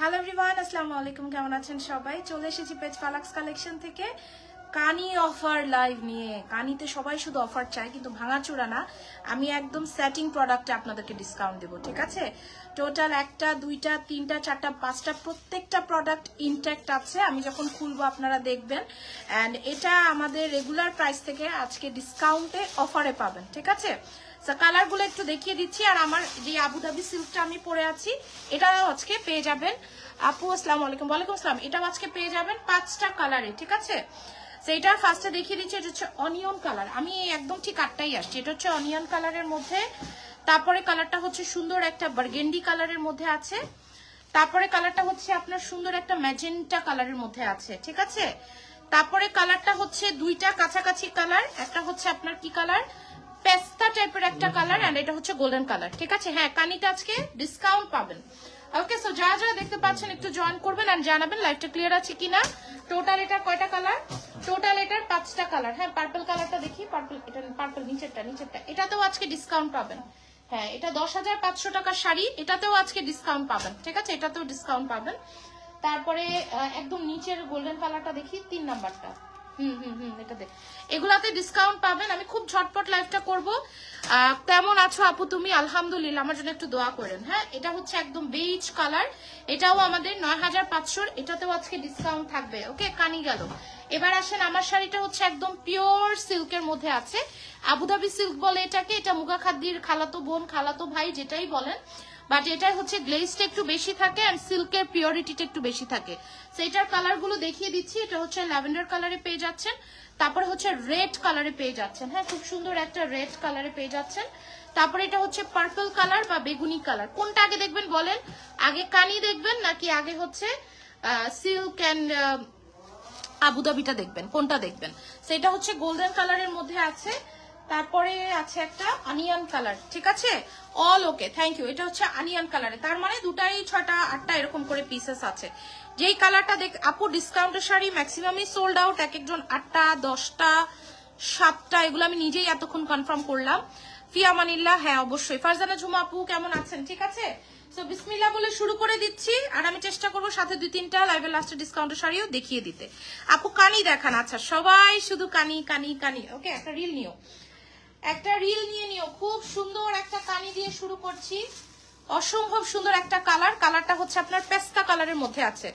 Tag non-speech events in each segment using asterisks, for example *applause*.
Hello everyone আসসালামু আলাইকুম কেমন আছেন সবাই? চলে এসেছি পেজ ফালাক্স কালেকশন থেকে। কানি অফার লাইভ নিয়ে। কানিতে সবাই শুধু অফার চায়, কিন্তু ভাঙাচোরা না। আমি একদম সেটিং প্রোডাক্টে আপনাদেরকে ডিসকাউন্ট দেবো, ঠিক আছে? টোটাল একটা, দুইটা, তিনটা, চারটা, পাঁচটা, প্রত্যেকটা প্রোডাক্ট ইনট্যাক্ট আছে। আমি যখন খুলবো আপনারা দেখবেন। অ্যান্ড এটা আমাদের রেগুলার প্রাইস থেকে আজকে ডিসকাউন্টে অফারে পাবেন, ঠিক আছে? কালারগুলো একটু দেখিয়ে দিচ্ছি, আর আমার যে আবুধাবি সিল্কটা আমি পরে আছি, এটাও আজকে পেয়ে যাবেন। আপু, আসসালামু আলাইকুম। ওয়ালাইকুম আসসালাম। এটাও আজকে পেয়ে যাবেন পাঁচটা কালারে ঠিক আছে? সেইটা ফার্স্টে দেখিয়ে দিচ্ছি, এটা হচ্ছে অনিয়ন কালার আমি একদম ঠিক আটটাই আসছি। এটা হচ্ছে অনিয়ন কালারের মধ্যে। তারপরে কালারটা হচ্ছে সুন্দর একটা বার্গেন্ডি কালারের মধ্যে আছে। তারপরে কালারটা হচ্ছে আপনার সুন্দর একটা ম্যাজেন্টা কালারের মধ্যে আছে, ঠিক আছে? তারপরে কালারটা হচ্ছে দুইটা কাছাকাছি কালার একটা হচ্ছে আপনার কি কালার পেস্তা টাইপের একটা কালার এন্ড এটা হচ্ছে গোল্ডেন কালার ঠিক আছে? হ্যাঁ কানিটা আজকে ডিসকাউন্ট পাবেন। ওকে সো যা যা দেখতে পাচ্ছেন একটু জয়েন করবেন আর জানাবেন লাইভটা ক্লিয়ার আছে কিনা। টোটাল এটা কয়টা কালার টোটাল এটার পাঁচটা কালার হ্যাঁ পার্পল কালারটা দেখি পার্পল এটা পার্পল নিচেরটা নিচেরটা। এটাতেও আজকে ডিসকাউন্ট পাবেন। হ্যাঁ এটা দশ হাজার পাঁচশো টাকার শাড়ি, এটাতেও আজকে ডিসকাউন্ট পাবেন, ঠিক আছে? এটাতেও ডিসকাউন্ট পাবেন। তারপরে একদম নিচের গোল্ডেন কালারটা দেখি, তিন নাম্বারটা হুম হুম হুম এটাতে এগুলাতে ডিসকাউন্ট পাবেন, আমি খুব ঝটপট লাইভটা করব। কেমন আছো আপু তুমি? আলহামদুলিল্লাহ, আমার জন্য একটু দোয়া করেন হ্যাঁ? এটা হচ্ছে একদম বেইজ কালার এটাও আমাদের নয় হাজার পাঁচশোর, এটাতেও আজকে ডিসকাউন্ট থাকবে, ওকে? কানি গেল। এবার আসেন, আমার শাড়িটা হচ্ছে একদম পিওর সিল্কের মধ্যে আছে। আবুধাবি সিল্ক বলে এটাকে, এটা মুগা খাদ্যির খালাতো বোন, খালাতো ভাই যেটাই বলেন। বাট এটাই হচ্ছে গ্লেজটা একটু বেশি থাকে আর সিল্কের পিওরিটিটা একটু বেশি থাকে। সেটার কালারগুলো দেখিয়ে দিচ্ছি। এটা হচ্ছে ল্যাভেন্ডার কালারে পেয়ে যাচ্ছেন। তারপরে হচ্ছে রেড কালারে পেয়ে যাচ্ছেন। হ্যাঁ খুব সুন্দর একটা রেড কালারে পেয়ে যাচ্ছেন। তারপরে এটা হচ্ছে পার্পল কালার বা বেগুনি কালার কোনটা আগে দেখবেন বলেন? আগে কানি দেখবেন নাকি আগে হচ্ছে সিল্ক অ্যান্ড আবুধাবিটা দেখবেন? কোনটা দেখবেন? সেটা হচ্ছে গোল্ডেন কালারের মধ্যে আছে। তারপরে আছে একটা আনিয়ান কালার ঠিক আছে? অল ওকে থ্যাংক ইউ এটা হচ্ছে আনিয়ান কালারে তার মানে দুটাই ছটা আটটা এরকম করে পিসেস আছে। যেই কালারটা দেখ আপু ডিসকাউন্টের শাড়ি ম্যাক্সিমামই সোল্ড আউট এক একজন আটটা, দশটা, সাতটা, এগুলো আমি নিজেই এতক্ষণ কনফার্ম করলাম। ফিয়ামানিল্লাহ হ্যাঁ অবশ্যই। ফারজানা ঝুমা আপু, কেমন আছেন? ঠিক আছে? সো বিসমিল্লাহ বলে শুরু করে দিচ্ছি, আর আমি চেষ্টা করব সাথে দুই, তিনটা লাইভের লাস্টে ডিসকাউন্টের শাড়িও দেখিয়ে দিতে। আপু, কানি দেখান। আচ্ছা সবাই শুধু কানি কানি কানি। ওকে একটা রিল নিও। একটা রিল নিয়ে নিও। খুব সুন্দর একটা কানি দিয়ে শুরু করছি। অসম্ভব সুন্দর একটা কালার কালারটা হচ্ছে আপনার পেস্তা কালারের মধ্যে আছে।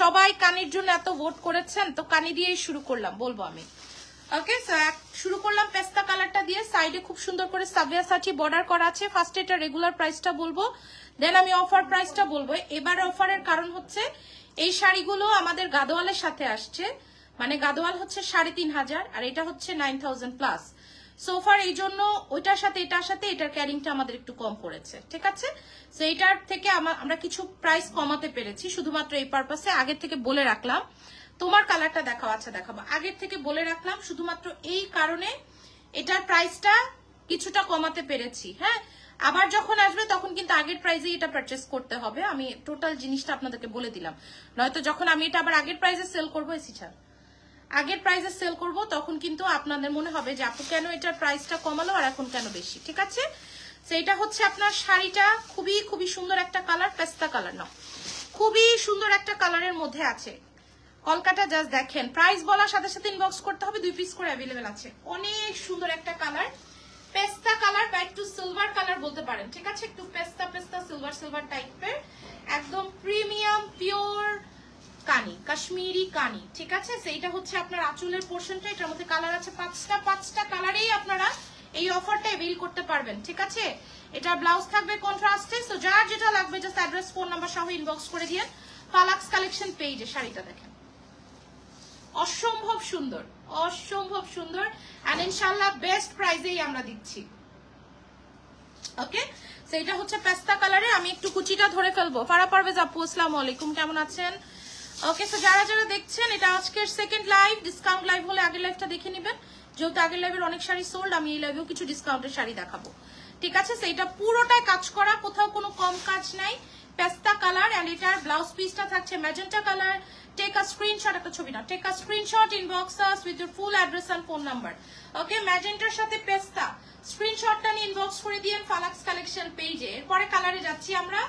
সবাই কানির জন্য এত ভোট করেছেন, তো কানি দিয়েই শুরু করলাম, বলব আমি। ওকে শুরু করলাম পেস্তা কালারটা দিয়ে। সাইডে খুব সুন্দর করে সাবিয়া সাচি বর্ডার করা আছে। ফার্স্ট এটা রেগুলার প্রাইসটা বলব। দেন আমি অফার প্রাইসটা বলব। এবার অফারের কারণ হচ্ছে, এই শাড়িগুলো আমাদের গাদোয়ালের সাথে আসছে। মানে গাদোয়াল হচ্ছে সাড়ে তিন হাজার, আর এটা হচ্ছে নাইন প্লাস সোফার এই জন্য ওইটার সাথে, এটার সাথে, এটার ক্যারিংটা আমাদের একটু কম পড়েছে, ঠিক আছে? তো এইটার থেকে আমরা কিছু প্রাইস কমাতে পেরেছি, শুধুমাত্র এই পারপাসে আগের থেকে বলে রাখলাম, তোমার কালারটা দেখাও আচ্ছা দেখাবো। আগের থেকে বলে রাখলাম, শুধুমাত্র এই কারণে এটার প্রাইসটা কিছুটা কমাতে পেরেছি হ্যাঁ? আবার যখন আসবে, তখন কিন্তু আগের প্রাইসে এটা পারচেস করতে হবে। আমি টোটাল জিনিসটা আপনাদেরকে বলে দিলাম। নয়তো যখন আমি এটা আবার আগের প্রাইসে সেল করব, এসি ছাড়। আগের প্রাইসে সেল করব, তখন কিন্তু আপনাদের মনে হবে যে আপু কেন এটার প্রাইসটা কমালো আর এখন কেন বেশি, ঠিক আছে? সেইটা হচ্ছে আপনার শাড়িটা, খুবই খুবই সুন্দর একটা কালার পেস্তা কালার না খুবই সুন্দর একটা কালারের মধ্যে আছে। কলকাতা জাস্ট দেখেন প্রাইস বলার সাথে সাথে ইনবক্স করতে হবে, দুই পিস করে অ্যাভেলেবেল আছে। অনেক সুন্দর একটা কালার পেস্তা কালার বা একটু সিলভার কালার বলতে পারেন, ঠিক আছে? একটু পেস্তা পেস্তা সিলভার সিলভার টাইপের কাশ্মীরি কানি, ঠিক আছে? সেইটা হচ্ছে আপনার আঁচলের পোর্শনটা এটার মধ্যে কালার আছে পাঁচটা পাঁচটা কালারেই আপনারা এই অফারটা এভেল করতে পারবেন, ঠিক আছে? এটা ব্লাউজ থাকবে কন্ট্রাস্টে সো যার যেটা লাগবে জাস্ট অ্যাড্রেস ফোন নাম্বার সহ ইনবক্স করে দিয়ে ফালাক্স কালেকশন পেজে শাড়িটা দেখেন। অসম্ভব সুন্দর অসম্ভব সুন্দর অ্যান্ড ইনশাল্লাহ বেস্ট প্রাইজেই আমরা দিচ্ছি। ওকে সেইটা হচ্ছে পেস্তা কালারে আমি একটু কুচিটা ধরে ফেলব। ফারা পারভেজ আপু, আসসালামু আলাইকুম, কেমন আছেন? ওকে সো যারা যারা দেখছেন, এটা আজকের সেকেন্ড লাইভ ডিসকাউন্ট লাইভ হলে আগের লাইভটা দেখে নেবেন। যেহেতু আগের লাইভের অনেক শাড়ি সোল্ড আমি এই লাইভেও কিছু ডিসকাউন্টের শাড়ি দেখাবো। ঠিক আছে? সেইটা পুরোটাই কাজ করা, কোথাও কোনো কম কাজ নাই। পেস্তা কালার অ্যান্ড এটার ব্লাউজ পিসটা থাকছে magenta colour. Take a screenshot একটা ছবি না take a screenshot inbox us with your full address and phone number okay ম্যাজেন্টার সাথে পেস্তা। স্ক্রিনশটটা নিয়ে ইনবক্স করে দিয়ে ফালাক্স কালেকশন পেজে এরপরে কালারে যাচ্ছি আমরা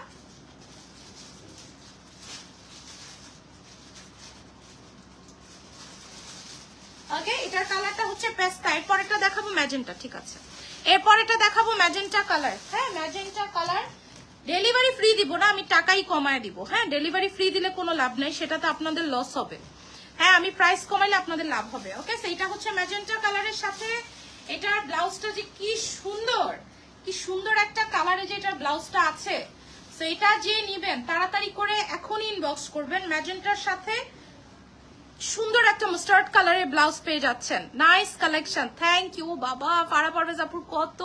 এটার কালারটা হচ্ছে পেস্তা এরপর দেখাবো ম্যাজেন্টা, ঠিক আছে। এরপর এটা দেখাবো ম্যাজেন্টা কালার। হ্যাঁ ম্যাজেন্টা কালার। ডেলিভারি ফ্রি দিব না, আমি টাকাই কমায় দিব। হ্যাঁ ডেলিভারি ফ্রি দিলে কোনো লাভ নাই সেটা তো আপনাদের লস হবে। হ্যাঁ আমি প্রাইস কমাইলে আপনাদের লাভ হবে ওকে সেইটা হচ্ছে ম্যাজেন্টা কালারের সাথে এটার ব্লাউজটা যে কি সুন্দর কি সুন্দর একটা কালারে যে এটার ব্লাউজটা আছে। এটা যে নিবেন, তাড়াতাড়ি করে এখন ইনবক্স করবেন ম্যাজেন্টার সাথে। সুন্দর একটা মাস্টার্ড কালারের ব্লাউজ পেয়ে যাচ্ছেন। নাইস কালেকশন থ্যাংক ইউ বাবা। ফারা পারভেজ আপুর কত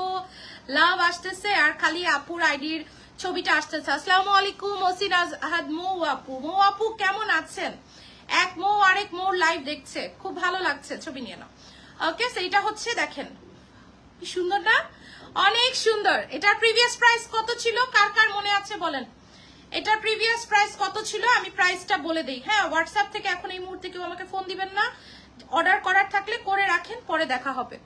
লাভ আসতেছে। আর খালি আপুর আইডির ছবিটা আসতেছে। আসসালামু আলাইকুম ওসিন আহাদ, মৌ আপু। মৌ আপু, কেমন আছেন? এক মৌ, আরেক মৌ লাইভ দেখছে। খুব ভালো লাগছে ছবি নিয়ে নাও। ওকে সেইটা হচ্ছে, দেখেন। সুন্দর না? অনেক সুন্দর। এটার প্রিভিয়াস প্রাইস কত ছিল? কার কার মনে আছে বলেন? এটার প্রিভিয়াস প্রাইস কত ছিল? আমি প্রাইসটা বলে দিই। হ্যাঁ হোয়াটসঅ্যাপ থেকে এখন এই মুহূর্তে কেউ আমাকে ফোন দিবেন না। অর্ডার করার থাকলে করে রাখেন, পরে দেখা হবে।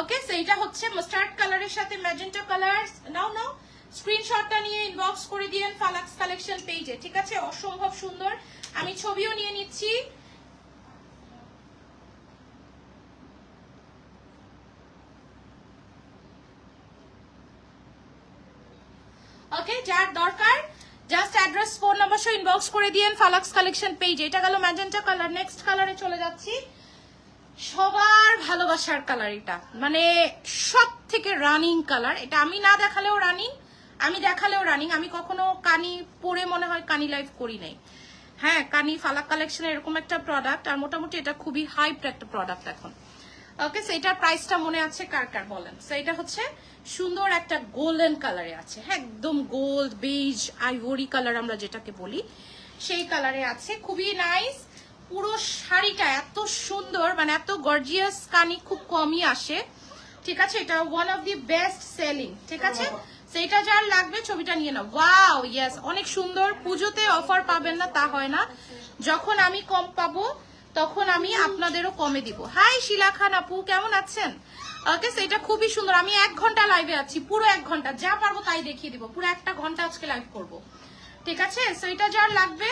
ওকে সেইটা হচ্ছে মাস্টার্ড কালারের সাথে ম্যাজেন্টা কালার নাও নাও স্ক্রিনশটটা নিয়ে ইনবক্স করে দিয়েন ফালাক্স কালেকশন পেজে ঠিক আছে? অসম্ভব সুন্দর। আমি ছবিও নিয়ে নিচ্ছি। ওকে যার দরকার জাস্ট অ্যাড্রেস ফোন নাম্বার সহ ইনবক্স করে দিয়েন ফালাক্স কালেকশন পেজ এটা গেল ম্যাজেন্টা কালার নেক্সট কালারে চলে যাচ্ছি। সবার ভালোবাসার কালার এটা। মানে সব থেকে রানিং কালার এটা আমি না দেখালেও রানিং আমি দেখালেও রানিং আমি কখনো কানি পরে মনে হয় কানি লাইভ করি নাই। হ্যাঁ কানি ফালাক কালেকশন এরকম একটা প্রোডাক্ট আর মোটামুটি এটা খুবই হাইপড একটা প্রোডাক্ট এখন। ওকে সেইটার প্রাইসটা মনে আছে কার কার বলেন? সেইটা হচ্ছে সুন্দর একটা গোল্ডেন কালারে আছে। হ্যাঁ একদম গোল্ড বেজ আইভরি কালার আমরা যেটাকে বলি, সেই কালারে আছে। খুবই নাইস পুরো শাড়িটা এত সুন্দর মানে এত গর্জিয়াস কানি খুব কমই আসে। ঠিক আছে? এটা one of the best selling ঠিক আছে? সেইটা যার লাগবে, ছবিটা নিয়ে নাও। ওয়াও ইয়েস অনেক সুন্দর। পুজোতে অফার পাবেন না, তা হয় না। যখন আমি কম পাবো তখন আমি আপনাদেরও কমে দিব। হাই শিলা খান আপু কেমন আছেন? ওকে সেটা খুবই সুন্দর। আমি এক ঘণ্টা লাইভে আছি পুরো এক ঘণ্টা। যা পারব তাই দেখিয়ে দিব। পুরো একটা ঘণ্টা আজকে লাইভ করব। ঠিক আছে? সো এটা যার লাগবে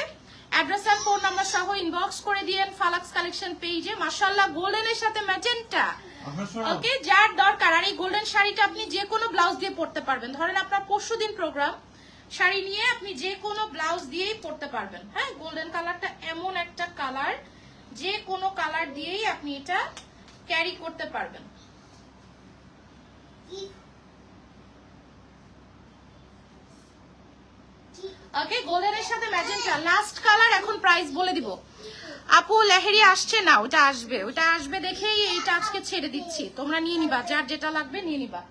অ্যাড্রেস আর ফোন নাম্বার সহ ইনবক্স করে দিয়েন ফালাক্স কালেকশন পেজে মাশাআল্লাহ গোল্ডেনের সাথে ম্যাজেন্টা ওকে যার দরকার। আর এই গোল্ডেন শাড়িটা আপনি যে কোনো ব্লাউজ দিয়ে পরতে পারবেন। ধরেন আপনার পরশু দিন প্রোগ্রাম শাড়ি নিয়ে আপনি যে কোনো ব্লাউজ দিয়েই পরতে পারবেন। হ্যাঁ গোল্ডেন কালারটা এমন একটা কালার যে কোনো কালার দিয়েই আপনি এটা ক্যারি করতে পারবেন। ওকে গোল্ডেনের সাথে ম্যাজেন্টা লাস্ট কালার এখন প্রাইস বলে দিব। আপু, লেহেরি আসছে না, ওটা আসবে। ওটা আসবে দেখেই এইটা আজকে ছেড়ে দিচ্ছি। তোমরা নিয়ে নিবা, যার যেটা লাগবে নিয়ে নিবা।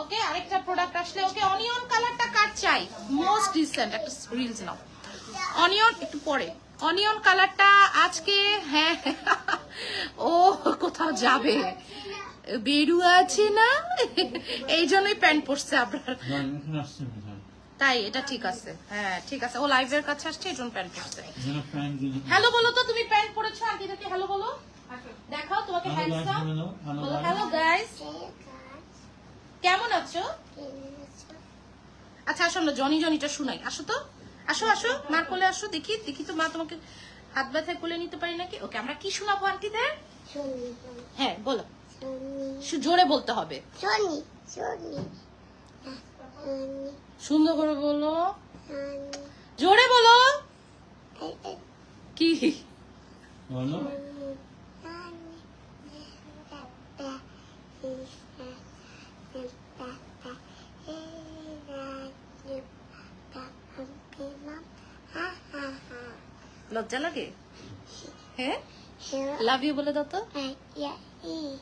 ওকে আরেকটা প্রোডাক্ট আসলে ওকে অনিয়ন কালারটা কার চাই? মোস্ট রিসেন্ট একটা রিলস নাও। অনিয়ন একটু পরে। অনিয়ন কালারটা আজকে হ্যাঁ ও কোথাও যাবে। বেরু আছে না? এই জন্যই প্যান্ট পরছে আপনার। তাই এটা ঠিক আছে। হ্যাঁ ঠিক আছে। ও লাইভের কাছে আসছে এই জন্য প্যান্ট পরছে। হ্যালো বলো তো তুমি প্যান্ট পরেছো? আন্টিদেরকে হ্যালো বলো। দেখাও তোমাকে হ্যান্ডসাম বলো হ্যালো গাইস কেমন আছো? আচ্ছা আসো আমরা জনি জনিটা শুনাই। আসো তো। আসো আসো মার কোলে আসো দেখি দেখি তো মা তোমাকে হাত ব্যথায় কোলে নিতে পারি নাকি? ওকে আমরা কি শোনাবো আন্টিদের? হ্যাঁ বলো। জোরে বলতে হবে। সুন্দর করে বলো। জোরে বলো। কি? লজ্জা লাগে? হ্যাঁ? লাভ ইউ বলে দাও তো।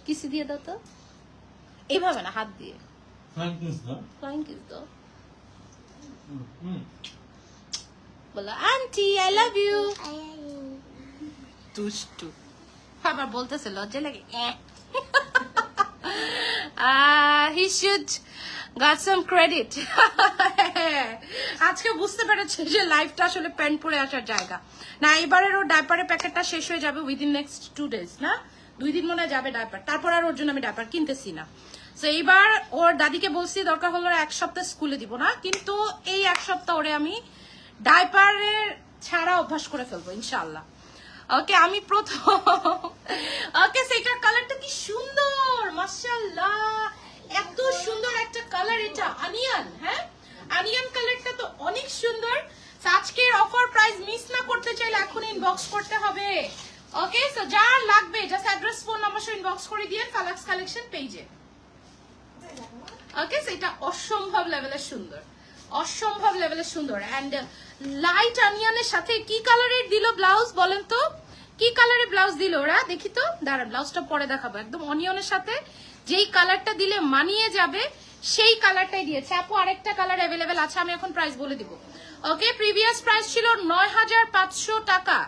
কিসি দিয়ে দাও তো। এইভাবে না হাত দিয়ে। ফ্লাইং কিস দাও। বলো আন্টি আই লাভ ইউ দুষ্টু। আবার বলতেছে লজ্জা লাগে? *laughs* He should got some credit আজকে বুঝতে পেরেছে যে লাইফটা আসলে প্যান্ট পরে আসার জায়গা। না, এবারের ওর ডাইপারের প্যাকেটটা শেষ হয়ে যাবে উইদিন নেক্সট টু ডেজ না? দুই দিন মনে যাবে ডাইপার তারপর আর ওর জন্য আমি ডাইপার কিনতেছি না। তো এইবার ওর দাদিকে বলছি, দরকার হলো এক সপ্তাহ স্কুলে দিব না, কিন্তু এই এক সপ্তাহ ওরে আমি ডাইপারের ছাড়া অভ্যাস করে ফেলব ইনশাল্লাহ ওকে আমি প্রথম। ওকে সেটার কালারটা কি সুন্দর, মাশাআল্লাহ। এত সুন্দর একটা কালার এটা আনিয়ান হ্যাঁ? আনিয়ান কালারটা তো অনেক সুন্দর। আজকের অফার প্রাইস মিস না করতে চাইলে এখন ইনবক্স করতে হবে। ওকে সো যার লাগবে জাস্ট অ্যাড্রেস ফোন নাম্বার সহ ইনবক্স করে দিয়েন ফালাক্স কালেকশন পেজে ওকে সেটা অসম্ভব লেভেলের সুন্দর। অসম্ভব লেভেলের সুন্দর। অ্যান্ড লাইট অনিয়নের সাথে কি কালারের দিল ব্লাউজ বলেন তো? কি কালারের ব্লাউজ দিল ওরা? দেখি তো। দাঁড়া ব্লাউজটা পরে দেখাবো। একদম অনিয়নের সাথে। যেই কালারটা দিলে মানিয়ে যাবে, সেই কালারটাই দিয়েছে। আপু, আরেকটা কালার অ্যাভেলেবেল আছে, আমি এখন প্রাইস বলে দিব। ওকে প্রিভিয়াস প্রাইস ছিল নয় হাজার পাঁচশো টাকা।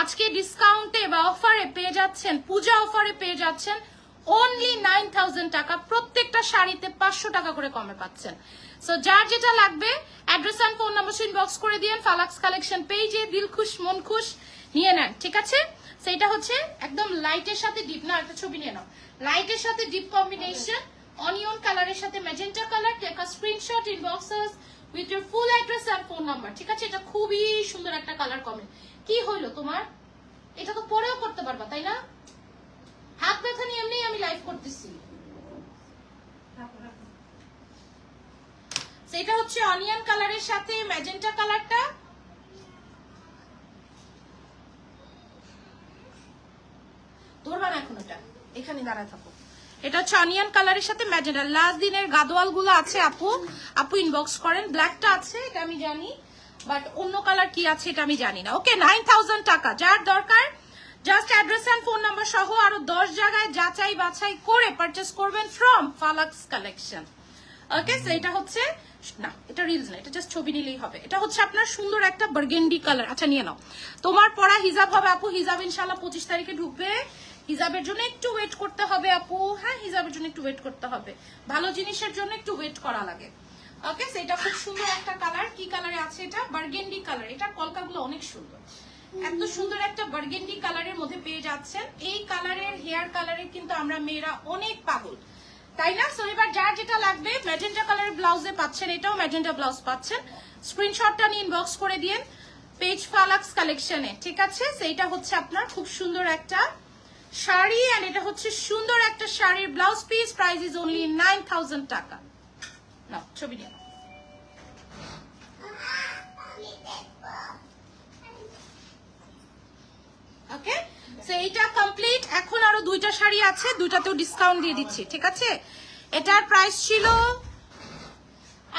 আজকে ডিসকাউন্টে বা অফারে পেয়ে যাচ্ছেন, পূজা অফারে পেয়ে যাচ্ছেন অনলি নাইন থাউজেন্ড টাকা। প্রত্যেকটা শাড়িতে পাঁচশো টাকা করে কমে পাচ্ছেন। সো যার যেটা লাগবে address and phone number inbox করে দিয়েন। ফালাক্স কালেকশন পেয়ে পেজে দিল খুশ মন খুশ নিয়ে নেন, ঠিক আছে? সেটা হচ্ছে একদম লাইটের সাথে ডিপ না, একটা ছবি নিয়ে নাও। লাইটের সাথে ডিপ কম্বিনেশন অনিয়ন কালারের সাথে magenta colour take a screenshot inbox us with your full address and phone number ঠিক আছে? এটা খুবই সুন্দর একটা কালার কমেন্ট কি হইল তোমার? এটা তো পরেও করতে পারবা, তাই না? হাত ব্যথা নিয়ে এমনি আমি লাইভ করতেছি। সেটা হচ্ছে অনিয়ন কালারের সাথে ম্যাজেন্টা কালারটা ধরবা না এখন ওটা এখানে দাঁড়ায় থাকো। এটা হচ্ছে অনিয়ন কালারের সাথে ম্যাজেন্টা লাস্ট দিনের গাদোয়ালগুলো আছে আপু। আপু ইনবক্স করেন। ব্ল্যাকটা আছে, এটা আমি জানি। বাট অন্য কালার কি আছে এটা আমি জানি না। ওকে নাইন থাউজেন্ড টাকা। যার দরকার just address and phone number সহ আরও দশ জায়গায় যাচাই বাছাই করে পারচেস করবেন ফ্রম ফালাক্স কালেকশন ওকে এটা হচ্ছে, না, এটা রিলস না, এটা জাস্ট ছবি নিলেই হবে। এটা হচ্ছে আপনার সুন্দর একটা বার্গেন্ডি কালার আচ্ছা নিয়ে নাও। তোমার পড়া হিজাব হবে আপু। হিজাব ইনশাল্লাহ পঁচিশ তারিখে ঢুকবে। হিজাবের জন্য একটু ওয়েট করতে হবে আপু। হ্যাঁ হিজাবের জন্য একটু ওয়েট করতে হবে। ভালো জিনিসের জন্য একটু ওয়েট করা লাগে। ওকে সেটা খুব সুন্দর একটা কালার কি কালারে আছে এটা? বার্গেন্ডি কালার এটা কলকাগুলো অনেক সুন্দর। এত সুন্দর একটা বার্গেন্ডি কালারের মধ্যে পেয়ে যাচ্ছেন। এই কালারের হেয়ার কালারের কিন্তু আমরা মেয়েরা অনেক পাগল। তাই না? সো এবার যার যেটা লাগবে ম্যাজেন্টা কালারের ব্লাউজে পাচ্ছেন এটাও ম্যাজেন্টা ব্লাউজ পাচ্ছেন। স্ক্রিনশটটা নিয়ে ইনবক্স করে দিন পেজ ফালাক্স কালেকশনে ঠিক আছে? সেইটা হচ্ছে আপনার খুব সুন্দর একটা শাড়ি এন্ড এটা হচ্ছে সুন্দর একটা শাড়ির blouse piece price is only nine টাকা। না ছবি নিয়ে এইটা কমপ্লিট এখন আরও দুইটা শাড়ি আছে, দুইটাতেও ডিসকাউন্ট দিয়ে দিচ্ছি, ঠিক আছে? এটার প্রাইস ছিল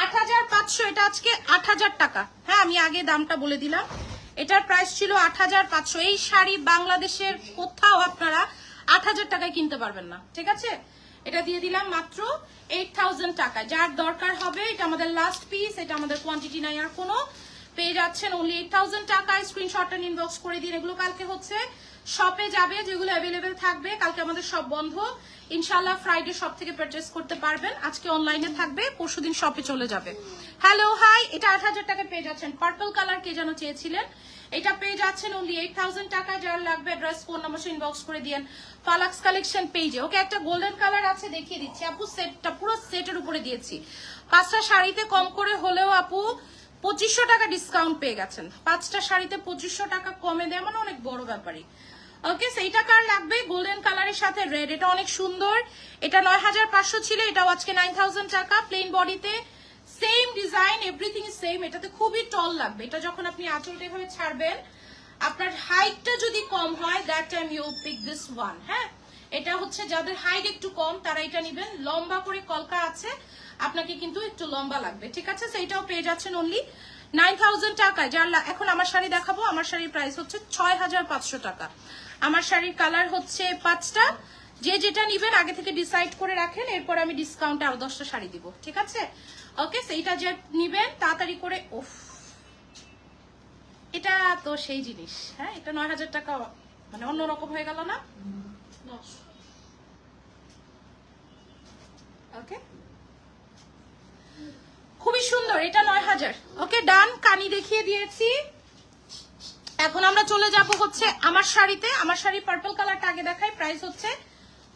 আট হাজার পাঁচশো, এটা আজকে আট হাজার টাকা। হ্যাঁ আমি আগে দামটা বলে দিলাম। এটার প্রাইস ছিল আট হাজার পাঁচশো। এই শাড়ি বাংলাদেশের কোথাও আপনারা আট হাজার টাকায় কিনতে পারবেন না, ঠিক আছে? এটা দিয়ে দিলাম মাত্র এইট থাউজেন্ড টাকা যার দরকার হবে, এটা আমাদের লাস্ট পিস এটা আমাদের কোয়ান্টিটি নাই, আর কোনো। পেয়ে যাচ্ছেন অনলি এইট থাউজেন্ড টাকায়। স্ক্রিনশটটা ইনবক্স করে দিন, এগুলো কালকে হচ্ছে। শপে যাবে, যেগুলো অ্যাভেলেবেল থাকবে, কালকে আমাদের সব বন্ধ। ইনশাল্লাহ ফ্রাইডে সব থেকে পারচেস করতে পারবেন। আজকে অনলাইনে থাকবে, পরশুদিন শপে চলে যাবে। হ্যালো হাই এটা আট হাজার টাকা পেয়ে যাচ্ছেন। পার্পল কালার কে যেন চেয়েছিলেন। এটা পেয়ে যাচ্ছেন অনলি এইট থাউজেন্ড টাকা যার লাগবে অ্যাড্রেস ফোন নাম্বার ইনবক্স করে দিয়েন ফালাক্স কালেকশন পেজে ওকে, একটা গোল্ডেন কালার আছে, দেখিয়ে দিচ্ছি। আপু সেটটা পুরো সেটের উপরে দিয়েছি। পাঁচটা শাড়িতে কম করে হলেও আপু, পঁচিশশো টাকা ডিসকাউন্ট পেয়ে গেছেন। পাঁচটা শাড়িতে পঁচিশশো টাকা কমে দেয় মানে অনেক বড় ব্যাপারই। ওকে সেইটা কার লাগবে? গোল্ডেন কালারের সাথে রেড এটা অনেক সুন্দর। এটা নয় হাজার পাঁচশো ছিল, এটাও আজকে নাইন থাউজেন্ড টাকা প্লেন বডিতে সেম ডিজাইন এভরিথিং সেম এটাতে খুবই টল লাগবে। এটা যখন আপনি আঁচলটা এভাবে ছাড়বেন, আপনার হাইটটা যদি কম হয় that time you pick this one হ্যাঁ? এটা হচ্ছে যাদের হাইট একটু কম, তারা এটা নেবেন। লম্বা করে কলকা আছে, আপনাকে কিন্তু একটু লম্বা লাগবে। ঠিক আছে? সেইটাও পেয়ে যাচ্ছেন অনলি নাইন থাউজেন্ড টাকা যার এখন আমার শাড়ি দেখাবো আমার শাড়ির প্রাইস হচ্ছে ছয় হাজার পাঁচশো টাকা। আমার শাড়ির কালার হচ্ছে পাঁচটা। যে যেটা নিবেন আগে থেকে ডিসাইড করে রাখেন এরপর আমি ডিসকাউন্টে আরও দশটা শাড়ি দিব ঠিক আছে? ওকে সেইটা যে নিবেন তাড়াতাড়ি করে ওফ এটা তো সেই জিনিস হ্যাঁ? এটা নয় হাজার টাকা মানে অন্যরকম হয়ে গেল না? ওকে খুবই সুন্দর, এটা নয় হাজার। ওকে, ডান কানি দেখিয়ে দিয়েছি। এখন আমরা চলে যাব হচ্ছে আমার শাড়িতে। আমার শাড়ি পার্পল কালারটা আগে দেখাই প্রাইস হচ্ছে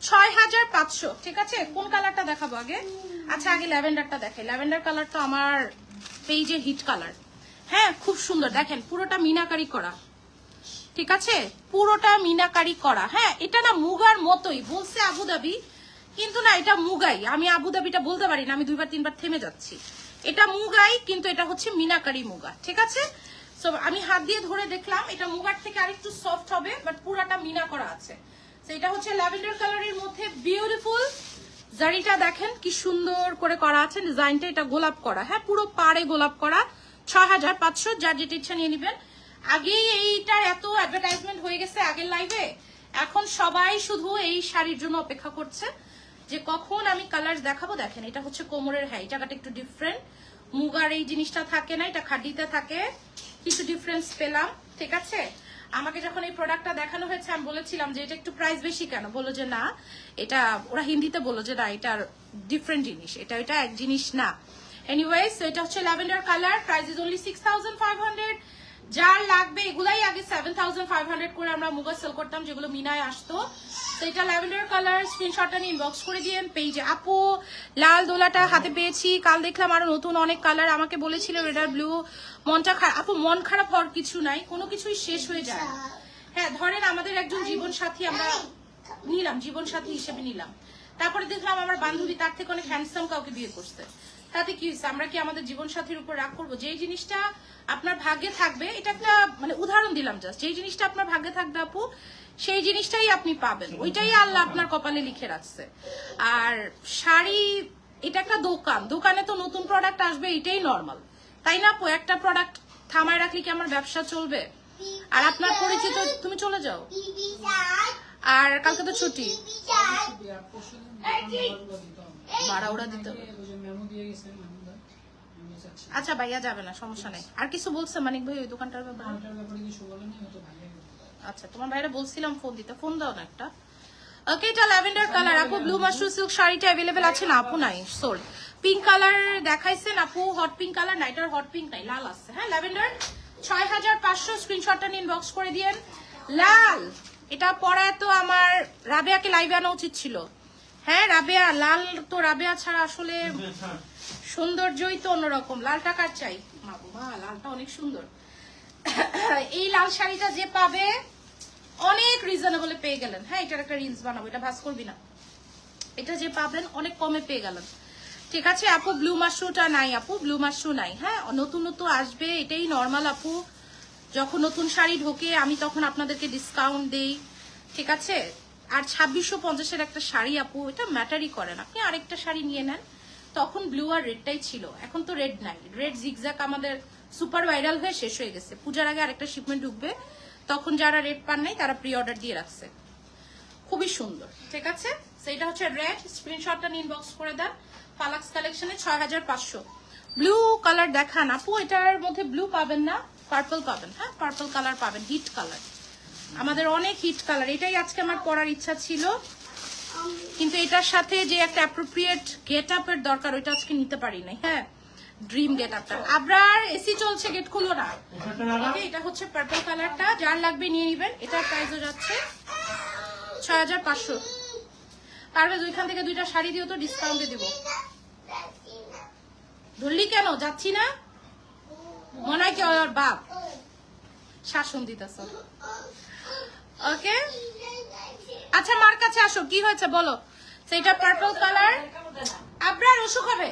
ছয় হাজার পাঁচশো। ঠিক আছে? কোন কালারটা দেখাবো আগে? আচ্ছা আগে ল্যাভেন্ডারটা দেখাই। ল্যাভেন্ডার কালার তো আমার পেজের হিট কালার হ্যাঁ খুব সুন্দর। দেখেন, পুরোটা মিনাকারি করা। ঠিক আছে? পুরোটা মিনাকারি করা। হ্যাঁ এটা না মুগার মতোই। বলছে আবুধাবি, কিন্তু না, এটা মুগাই। আমি আবুধাবিটা বলতে পারি না। আমি দুইবার, তিনবার থেমে যাচ্ছি। এটা মুগাই, কিন্তু এটা হচ্ছে মিনাকারি মুগা, ঠিক আছে? সো আমি হাত দিয়ে ধরে দেখলাম, এটা মুগার থেকে আরেকটু সফট হবে বাট পুরাটা মিনা করা আছে। তো এটা হচ্ছে ল্যাভেন্ডার কালারের মধ্যে বিউটিফুল জারিটা দেখেন কি সুন্দর করে করা আছে, ডিজাইনটা এটা গোলাপ করা হ্যাঁ পুরো পাড়ে গোলাপ করা, ছয় হাজার পাঁচশো, যার যেটা ইচ্ছা নিয়ে নিবেন। আগেই এইটার এত অ্যাডভার্টাইজমেন্ট হয়ে গেছে আগের লাইভে এখন সবাই শুধু এই শাড়ির জন্য অপেক্ষা করছে। যে কখন আমি কালার দেখাবো, দেখেন, এটা হচ্ছে কোমরের হ্যাঁ জায়গাটা একটু ডিফারেন্ট মুগার এই জিনিসটা থাকে না, এটা খাডিতে থাকে। কিছু ডিফারেন্স পেলাম, ঠিক আছে? আমাকে যখন এই প্রোডাক্টটা দেখানো হয়েছে, আমি বলেছিলাম যে এটা একটু প্রাইস বেশি কেন? বলল যে, না, এটা, ওরা হিন্দিতে বলল যে, না, এটার ডিফারেন্ট জিনিস, এটা এটা এক জিনিস না। এনিওয়েজ এটা হচ্ছে lavender colour price is only six thousand five hundred যার লাগবে, এগুলাই আগে সেভেন থাউজেন্ড ফাইভ হান্ড্রেড করে আমরা মুগা সেল করতাম, যেগুলো মিনায় আসতো। এটা ল্যাভেন্ডার কালার স্ক্রিনশটটা নিয়ে ইনবক্স করে দিয়েন পেজে আপু, লাল দোলাটা হাতে পেয়েছি, কাল দেখলাম আরও নতুন অনেক কালার আমাকে বলেছিল রেড আর ব্লু মনটা খারাপ আপু, মন খারাপ হওয়ার কিছু নাই, কোনো কিছুই শেষ হয়ে যায়। হ্যাঁ ধরেন আমাদের একজন জীবন সাথী আমরা নিলাম জীবন সাথী হিসেবে নিলাম। তারপরে দেখলাম আমার বান্ধবী তার থেকে অনেক হ্যান্ডসাম কাউকে বিয়ে করছে। তাতে কি হয়েছে? আমরা কি আমাদের জীবন সাথীর উপর রাগ করব? যেই জিনিসটা আপনার ভাগ্যে থাকবে এটা একটা মানে উদাহরণ দিলাম জাস্ট যেই জিনিসটা আপনার ভাগ্যে থাকবে আপু সেই জিনিসটাই আপনি পাবেন। ওইটাই আল্লাহ আপনার কপালে লিখে রাখছে। আর শাড়ি এটা একটা দোকান। দোকানে তো নতুন প্রোডাক্ট আসবে এটাই নর্মাল তাই না আপু? একটা প্রোডাক্ট থামায় রাখলে কি আমার ব্যবসা চলবে? আর আপনার পরিচিত তুমি চলে যাও। আর কালকে তো ছুটি। ভাড়া ওরা দিতে আচ্ছা ভাইয়া যাবে না সমস্যা নেই। আর কিছু বলছে মানিক ভাই ওই দোকানটার ব্যাপারে? আচ্ছা তোমার ভাইরা বলছিলাম ফোন দিতে। ফোন দাও না একটা। ওকে এটা ল্যাভেন্ডার কালার? আপু ব্লু মাশরুম সিল্ক শাড়িটা অ্যাভেলেবেল আছে না? আপু নাই। সোল্ড পিঙ্ক কালার দেখাইছেন আপু হট পিঙ্ক কালার না এটার হট পিঙ্ক নাই লাল আছে। হ্যাঁ ল্যাভেন্ডার ছয় হাজার পাঁচশো স্ক্রিনশটটা নিয়ে ইনবক্স করে দিয়েন। লাল! এটা পরায় তো আমার রাবেয়াকে লাইভে আনা উচিত ছিল। হ্যাঁ রাবেয়া, লাল তো রাবেয়া ছাড়া আসলে সৌন্দর্যই তো অন্যরকম। লালটা কার চাই? মা লালটা অনেক সুন্দর। এই লাল শাড়িটা যে পাবে, অনেক রিজনেবলে পেয়ে গেলেন। হ্যাঁ এটার একটা রিলস বানাবো, এটা ভাস করবি না। এটা যে পাবেন, অনেক কমে পেয়ে গেলেন। ঠিক আছে, আপু, ব্লু মাশরুটা নাই, আপু, ব্লু মাশরু নাই। হ্যাঁ নতুন নতুন আসবে, এটাই নর্মাল আপু। যখন নতুন শাড়ি ঢোকে, আমি তখন আপনাদেরকে ডিসকাউন্ট দেই। ঠিক আছে? আর ছাব্বিশশো পঞ্চাশের একটা শাড়ি আপু, এটা ম্যাটারই করে না। আপনি আরেকটা শাড়ি নিয়ে নেন, তখন ব্লু আর রেডটাই ছিল। এখন তো রেড নাই। রেড জিগজ্যাক আমাদের সুপার ভাইরাল হয়ে শেষ হয়ে গেছে। পূজার আগে আরেকটা শিপমেন্ট ঢুকবে, তখন যারা রেড পান নাই, তারা প্রি অর্ডার দিয়ে রাখছে। খুবই সুন্দর, ঠিক আছে? সেইটা হচ্ছে রেড স্ক্রিনশটটা ইনবক্স করে দেন। ফালাক্স কালেকশনে ছয় হাজার পাঁচশো। ব্লু কালার দেখান আপু, এটার মধ্যে ব্লু পাবেন না পার্পল পাবেন। হ্যাঁ পার্পল কালার পাবেন হিট কালার আমাদের অনেক হিট কালার এটাই আজকে আমার পরার ইচ্ছা ছিল। কিন্তু এটার সাথে যে একটা অ্যাপ্রোপ্রিয়েট গেট আপের দরকার, ওইটা আজকে নিতে পারি নাই। হ্যাঁ ড্রিম গেট আপটা আবার এসি চলছে গেট খুলো না। এটা হচ্ছে পার্পল কালারটা যার লাগবে নিয়ে নিবেন। এটার প্রাইসও যাচ্ছে ছয় হাজার পাঁচশো। পারবে ওইখান থেকে দুইটা শাড়ি দিও তো ডিসকাউন্টে দিব। ধরলি কেন? যাচ্ছি না? মনে হয় কি বাপ। শাসন দিতেছ। ওকে আচ্ছা মার কাছে আসো। কি হয়েছে বলো? সেইটা পার্পল কালার আবরার অসুখ হবে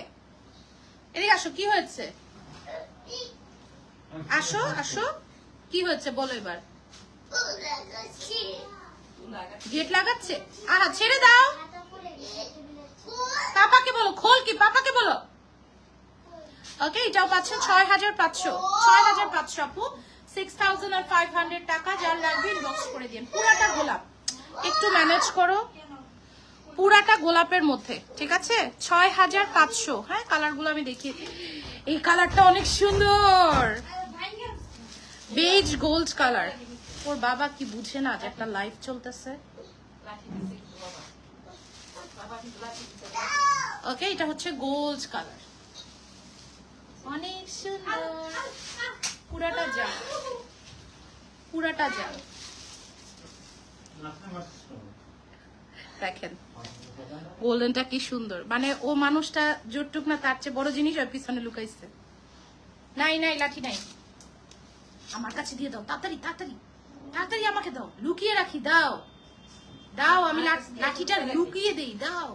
এদিকে আসো, কি হয়েছে? আসো আসো। কি হয়েছে বলো এবার? গেট লাগাচ্ছে? আহা, ছেড়ে দাও। পাপাকে বলো, খোল কি? পাপাকে বলো। ওকে এটাও পাচ্ছেন ছয় হাজার পাঁচশো। ছয় হাজার পাঁচশো আপু। সিক্স থাউজেন্ড আর ফাইভ হান্ড্রেড টাকা যার লাগবে ইনবক্স করে দিন। পুরাটা গোলাপ। একটু ম্যানেজ করো। পুরাটা গোলাপের মধ্যে, ঠিক আছে? ছয় হাজার পাঁচশো। হ্যাঁ কালারগুলো আমি দেখি এই কালারটা অনেক সুন্দর। বেজ গোল্ড কালার ওর বাবা কি বুঝে না যে একটা লাইফ চলতেছে? ওকে এটা হচ্ছে গোল্ড কালার অনেক সুন্দর। পুরাটা যা। পুরাটা যা। দেখেন গোল্ডেনটা কি সুন্দর। মানে ও মানুষটা জোরটুক না তার চেয়ে বড় জিনিস ওর পিছনে লুকাইছে। নাই নাই লাঠি নাই। আমার কাছে দিয়ে দাও তাড়াতাড়ি তাড়াতাড়ি। তাড়াতাড়ি আমাকে দাও লুকিয়ে রাখি দাও। দাও আমি লাঠিটা লুকিয়ে দেই দাও।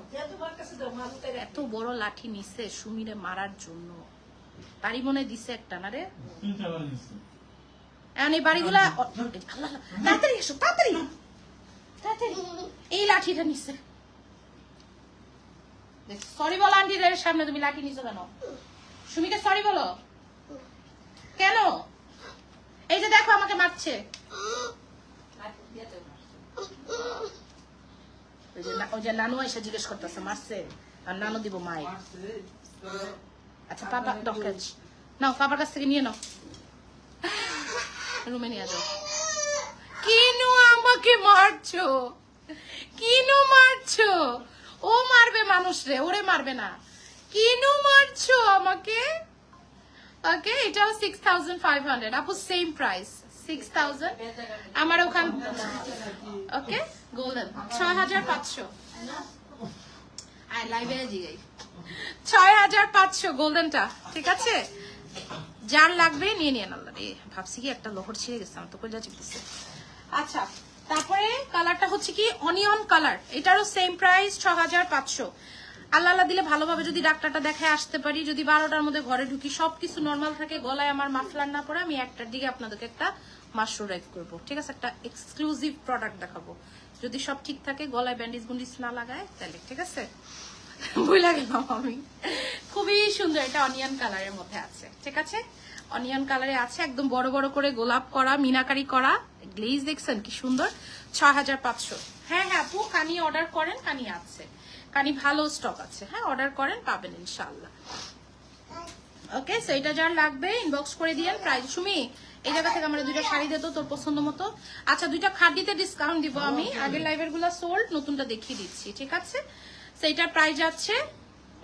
এত বড় লাঠি নিছে সুমিরে মারার জন্য। বাড়ি মনে দিছে একটা না রে? এখন এই বাড়িগুলা তাড়াতাড়ি এসো তাড়াতাড়ি। তাড়াতাড়ি। এই লাঠিটা নিছে। সরি বলো আন্টিদের সামনে তুমি লাঠি নিছো কেন? সুমিকে সরি বলো। কেন? এই যে দেখো আমাকে মারছে। ওই যে নানু এসে জিজ্ঞেস করতেছে মারছে? আর নানু দিব মায়ের। আচ্ছা পাপা ডক্টর নাও পাপার কাছ থেকে নিয়ে নাও। রুমে নিয়ে যাও। কিনু আমাকে মারছো? কিনু মারছো? ও মারবে মানুষ রে ওরে মারবে না। কিনু মারছো আমাকে? ওকে এটাও সিক্স থাউজেন্ড ফাইভ হান্ড্রেড আপু সেম প্রাইস সিক্স থাউজেন্ড আমার ওখান ওকে? গোল্ডেন। ছয় হাজার পাঁচশো। লাইভে জিগাই ছয় হাজার পাঁচশো, গোল্ডেনটা, ঠিক আছে? যার লাগবে নিয়ে নিয়ে আল্লাহ রে ভাবছি কি একটা লোহর ছিঁড়ে গেছে, আমার তো কই যাচ্ছে আচ্ছা তারপরে কালারটা হচ্ছে কি অনিয়ন কালার এটারও সেম প্রাইস ছ হাজার পাঁচশো। আল্লাহ আল্লাহ দিলে ভালোভাবে যদি ডাক্তারটা দেখায় আসতে পারি, যদি বারোটার মধ্যে ঘরে ঢুকি সবকিছু নর্মাল থাকে, গলায় আমার মাফলার না পরে আমি একটার দিকে আপনাদেরকে একটা মাশরুম রাইড করব। ঠিক আছে, একটা এক্সক্লুসিভ প্রোডাক্ট দেখাবো। যদি সব ঠিক থাকে, গলায় ব্যান্ডেজ বুন্ডিজ না লাগায়, তাহলে, ঠিক আছে? ভুলে গেলাম আমি। খুবই সুন্দর এটা অনিয়ন কালারের মধ্যে আছে ঠিক আছে? অনিয়ন কালারে আছে একদম বড় বড় করে গোলাপ করা মিনাকারি করা গ্লেজ দেখছেন কি সুন্দর? ছ হাজার পাঁচশো। হ্যাঁ হ্যাঁ আপু কানি অর্ডার করেন কানি আছে। কানি ভালো স্টক আছে। হ্যাঁ অর্ডার করেন পাবেন ইনশাল্লাহ ওকে সো এটা যার লাগবে ইনবক্স করে দিয়েন প্রাইস সুমি এই জায়গা থেকে আমরা দুইটা শাড়ি দিত তোর পছন্দ মতো। আচ্ছা দুইটা খাদ্যতে ডিসকাউন্ট দিব আমি। আগের লাইভেরগুলা সোল্ড নতুনটা দেখিয়ে দিচ্ছি ঠিক আছে? সেইটার প্রাইস আছে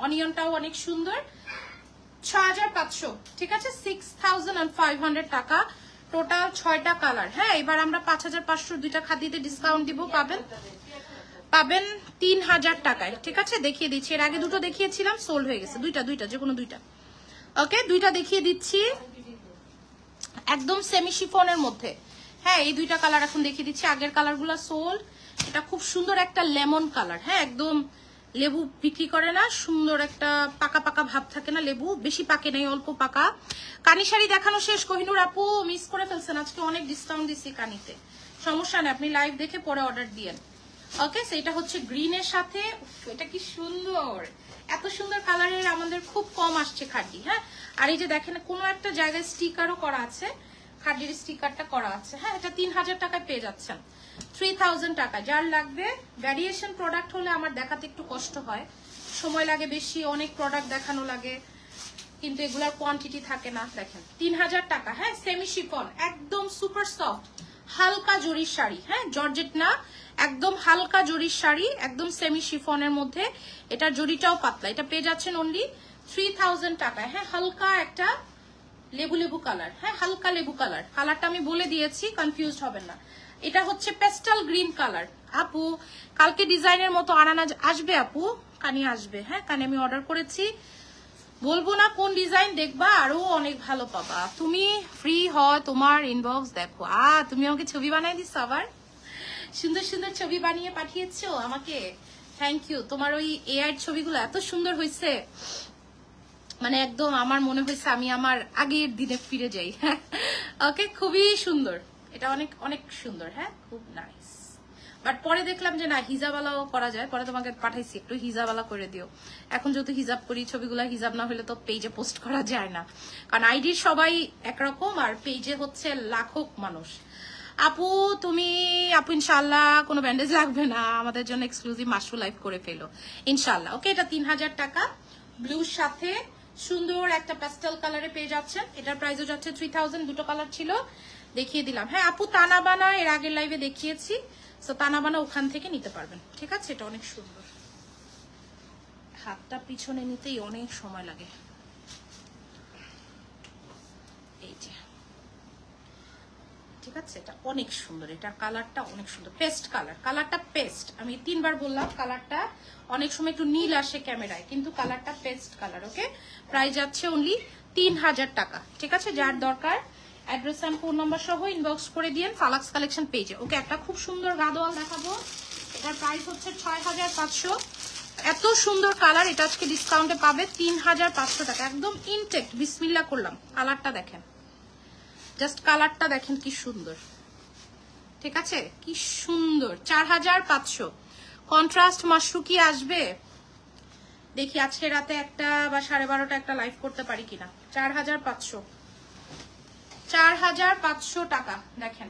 অনিয়নটাও অনেক সুন্দর। ছ ঠিক আছে? সিক্স টাকা। টোটাল ছয়টা কালার হ্যাঁ এবার আমরা পাঁচ হাজার পাঁচশো দুইটা খাদ্যতে ডিসকাউন্ট দিব, পাবেন। পাবেন তিন হাজার টাকায়। ঠিক আছে? দেখিয়ে দিচ্ছি। এর আগে দুটো দেখিয়েছিলাম সোল্ড হয়ে গেছে। দুইটা দুইটা, যে কোনো দুইটা। ওকে দুইটা দেখিয়ে দিচ্ছি। একদম সেমি শিফনের মধ্যে। হ্যাঁ এই দুইটা কালার এখন দেখিয়ে দিচ্ছি। আগের কালারগুলো সোল এটা খুব সুন্দর একটা লেমন কালার হ্যাঁ একদম লেবু বিক্রি করে না, সুন্দর একটা পাকা পাকা ভাব থাকে না লেবু, বেশি পাকে নেই, অল্প পাকা। কানি শাড়ি দেখানো শেষ, কহিনুর আপু মিস করে ফেলছেন, আজকে অনেক ডিসকাউন্ট দিচ্ছি কানিতে। সমস্যা নেই, আপনি লাইভ দেখে পরে অর্ডার দিয়েন। ওকে সেটা হচ্ছে গ্রিনের সাথে এটা কি সুন্দর! এত সুন্দর কালারের আমাদের খুব কম আসছে খাড্ডি হ্যাঁ? আর এই যে দেখেন, কোনো একটা জায়গায় স্টিকারও করা আছে, খাড্ডির স্টিকারটা করা আছে হ্যাঁ? এটা তিন হাজার টাকায় পেয়ে যাচ্ছেন। থ্রি থাউজেন্ড টাকা। যার লাগবে ভ্যারিয়েশন প্রোডাক্ট হলে আমার দেখাতে একটু কষ্ট হয়। সময় লাগে বেশি, অনেক প্রোডাক্ট দেখানো লাগে। কিন্তু এগুলার কোয়ান্টিটি থাকে না, দেখেন। তিন হাজার টাকা হ্যাঁ সেমি শিফন একদম সুপার সফট হালকা জরির শাড়ি হ্যাঁ জর্জেট না, একদম হালকা জরির শাড়ি, একদম সেমি শিফনের মধ্যে। এটার জরিটাও পাতলা, এটা পেয়ে যাচ্ছেন অনলি থ্রি থাউজেন্ড টাকায় হ্যাঁ হালকা একটা লেবু লেবু কালার হ্যাঁ হালকা লেবু কালার কালারটা আমি বলে দিয়েছি কনফিউজ হবেন না। এটা হচ্ছে পেস্টাল গ্রিন কালার। আপু, কালকে ডিজাইনের মতো আনানা আসবে আপু? কানি আসবে হ্যাঁ? কানে আমি অর্ডার করেছি। বলব না কোন ডিজাইন, দেখবা আরও অনেক ভালো পাবা। তুমি ফ্রি হয় তোমার ইনবক্স দেখো। আ, তুমি আমাকে ছবি বানাই দিচ্ছ আবার? সুন্দর সুন্দর ছবি বানিয়ে পাঠিয়েছো আমাকে। থ্যাংক ইউ তোমার ওই এআই ছবিগুলো এত সুন্দর হয়েছে মানে একদম আমার মনে হয়েছে আমি আমার আগের দিনে ফিরে যাই। *laughs* ওকে খুবই সুন্দর। এটা অনেক অনেক সুন্দর হ্যাঁ? খুব নাইস বাট পরে দেখলাম যে না হিজাবালাও করা যায়। পরে তোমাকে পাঠাইছি, একটু হিজাবালা করে দিও। এখন যেহেতু হিজাব করি, ছবিগুলো হিজাব না হলে তো পেজে পোস্ট করা যায় না। কারণ আইডির সবাই একরকম আর পেজে হচ্ছে লাখক মানুষ। আপু, তুমি, আপু ইনশাল্লাহ কোনো ব্যান্ডেজ লাগবে না। আমাদের জন্য এক্সক্লুসিভ মাশরু লাইভ করে ফেলো। ইনশাল্লাহ ওকে এটা তিন হাজার টাকা। ব্লুর সাথে সুন্দর একটা প্যাস্টেল কালারে পেয়ে যাচ্ছেন। এটার প্রাইসও যাচ্ছে থ্রি থাউজেন্ড দুটো কালার ছিল। দেখিয়ে দিলাম। হ্যাঁ আপু তানাবানা এর আগের লাইভে দেখিয়েছি। তো তানাবানা ওখান থেকে নিতে পারবেন। ঠিক আছে? এটা অনেক সুন্দর। হাতটা পিছনে নিতেই অনেক সময় লাগে। ঠিক আছে? এটা অনেক সুন্দর। এটার কালারটা অনেক সুন্দর। পেস্ট কালার কালারটা পেস্ট আমি তিনবার বললাম কালারটা অনেক সময় একটু নীল আসে ক্যামেরায়, কিন্তু কালারটা পেস্ট কালার ওকে প্রাইস যাচ্ছে অনলি তিন হাজার টাকা। ঠিক আছে? যার দরকার অ্যাড্রেস অ্যান্ড ফোন নাম্বার সহ ইনবক্স করে দিয়েন ফালাক্স কালেকশন পেজে ওকে, একটা খুব সুন্দর গাদোয়াল দেখাবো। এটার প্রাইস হচ্ছে ছয় হাজার পাঁচশো। এত সুন্দর কালার এটা আজকে ডিসকাউন্টে পাবে তিন হাজার পাঁচশো টাকা। একদম ইনটেক্ট বিসমিল্লা করলাম। কালারটা দেখেন। জাস্ট কালারটা দেখেন কি সুন্দর। ঠিক আছে? কি সুন্দর। চার হাজার পাঁচশো। কন্ট্রাস্ট মাশরু কি আসবে। দেখি আজকে রাতে একটা বা সাড়ে বারোটা একটা লাইভ করতে পারি কিনা। চার হাজার পাঁচশো। চার হাজার পাঁচশো টাকা। দেখেন,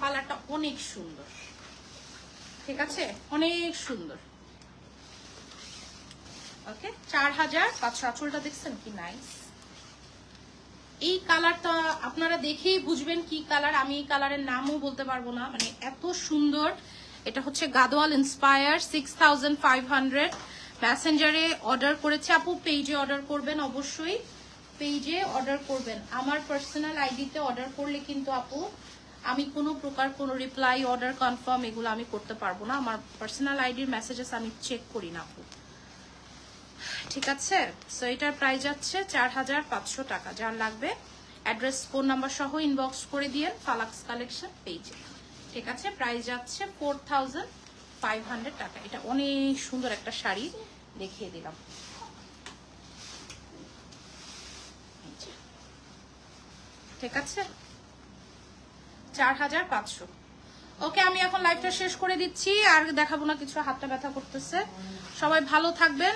কালারটা অনেক সুন্দর। ঠিক আছে? অনেক সুন্দর। ওকে চার হাজার পাঁচশো। আঁচলটা দেখছেন কি নাইস এই কালারটা আপনারা দেখেই বুঝবেন কি কালার। আমি এই কালারের নামও বলতে পারব না। মানে এত সুন্দর। এটা হচ্ছে Gadwal inspire six thousand five hundred প্যাসেঞ্জারে order করেছে। আপু পেজে অর্ডার করবেন অবশ্যই। পেজে অর্ডার করবেন। আমার পার্সোনাল আইডিতে অর্ডার করলে কিন্তু আপু, আমি কোনো প্রকার কোনো রিপ্লাই অর্ডার কনফার্ম এগুলো আমি করতে পারব না। আমার পার্সোনাল আইডির মেসেজেস আমি চেক করি না আপু। ঠিক আছে? সো এটার প্রাইস যাচ্ছে চার হাজার পাঁচশো টাকা। যার লাগবে অ্যাড্রেস ফোন নাম্বার সহ ইনবক্স করে দিয়ে ফালাক্স কালেকশন পেজে ঠিক আছে? প্রাইস যাচ্ছে ফোর থাউজেন্ড ফাইভ হান্ড্রেড টাকা। এটা অনেক সুন্দর একটা শাড়ি দেখিয়ে দিলাম এই যে। ঠিক আছে? চার হাজার পাঁচশো। ওকে, আমি এখন লাইভটা শেষ করে দিচ্ছি, আর দেখাবো না কিছু, হাতটা ব্যথা করতেছে। সবাই ভালো থাকবেন।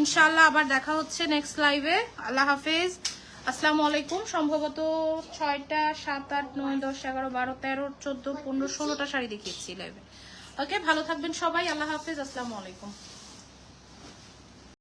ইনশাল্লাহ আবার দেখা হচ্ছে নেক্সট লাইভে আল্লাহ হাফেজ। আসসালামু আলাইকুম। সম্ভবত ছয়টা, সাত, আট, নয়, দশ, এগারো, বারো, তেরো, চোদ্দ, পনেরো, ষোলোটা শাড়ি দেখিয়েছি লাইভে ওকে, ভালো থাকবেন সবাই। আল্লাহ হাফেজ। আসসালামু আলাইকুম।